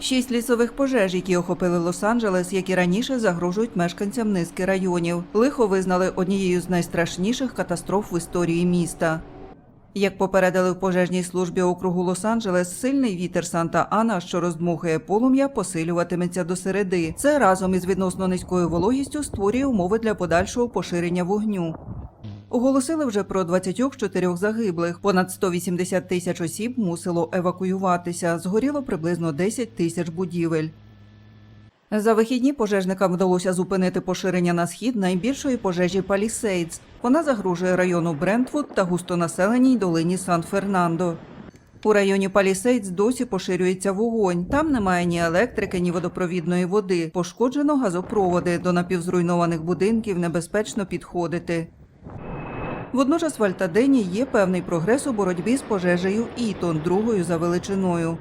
Шість лісових пожеж, які охопили Лос-Анджелес, як і раніше загрожують мешканцям низки районів. Лихо визнали однією з найстрашніших катастроф в історії міста. Як попередили в пожежній службі округу Лос-Анджелес, сильний вітер Санта-Ана, що роздмухує полум'я, посилюватиметься до середи. Це разом із відносно низькою вологістю створює умови для подальшого поширення вогню. Оголосили вже про 24 загиблих. Понад 180 тисяч осіб мусило евакуюватися. Згоріло приблизно 10 тисяч будівель. За вихідні пожежникам вдалося зупинити поширення на схід найбільшої пожежі Палісейдс. Вона загрожує району Брентвуд та густонаселеній долині Сан-Фернандо. У районі Палісейдс досі поширюється вогонь. Там немає ні електрики, ні водопровідної води. Пошкоджено газопроводи. До напівзруйнованих будинків небезпечно підходити. Водночас в Альтадені є певний прогрес у боротьбі з пожежею Ітон, другою за величиною.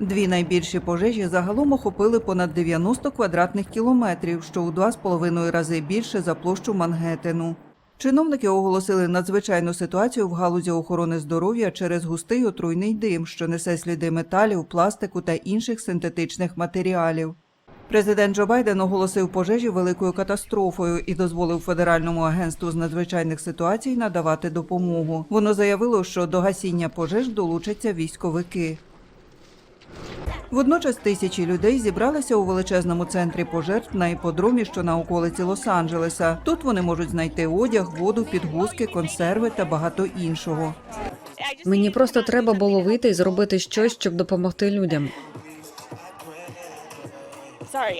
Дві найбільші пожежі загалом охопили понад 90 квадратних кілометрів, що у два з половиною рази більше за площу Мангеттену. Чиновники оголосили надзвичайну ситуацію в галузі охорони здоров'я через густий отруйний дим, що несе сліди металів, пластику та інших синтетичних матеріалів. Президент Джо Байден оголосив пожежі великою катастрофою і дозволив Федеральному агентству з надзвичайних ситуацій надавати допомогу. Воно заявило, що до гасіння пожеж долучаться військовики. Водночас тисячі людей зібралися у величезному центрі пожертв на іподромі, що на околиці Лос-Анджелеса. Тут вони можуть знайти одяг, воду, підгузки, консерви та багато іншого. Мені просто треба було вийти і зробити щось, щоб допомогти людям.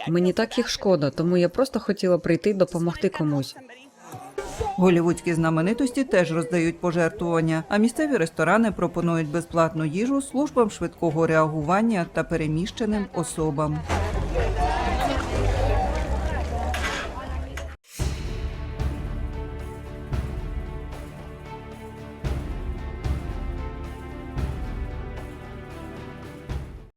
Мені так їх шкода, тому я просто хотіла прийти допомогти комусь. Голівудські знаменитості теж роздають пожертвування, а місцеві ресторани пропонують безплатну їжу службам швидкого реагування та переміщеним особам.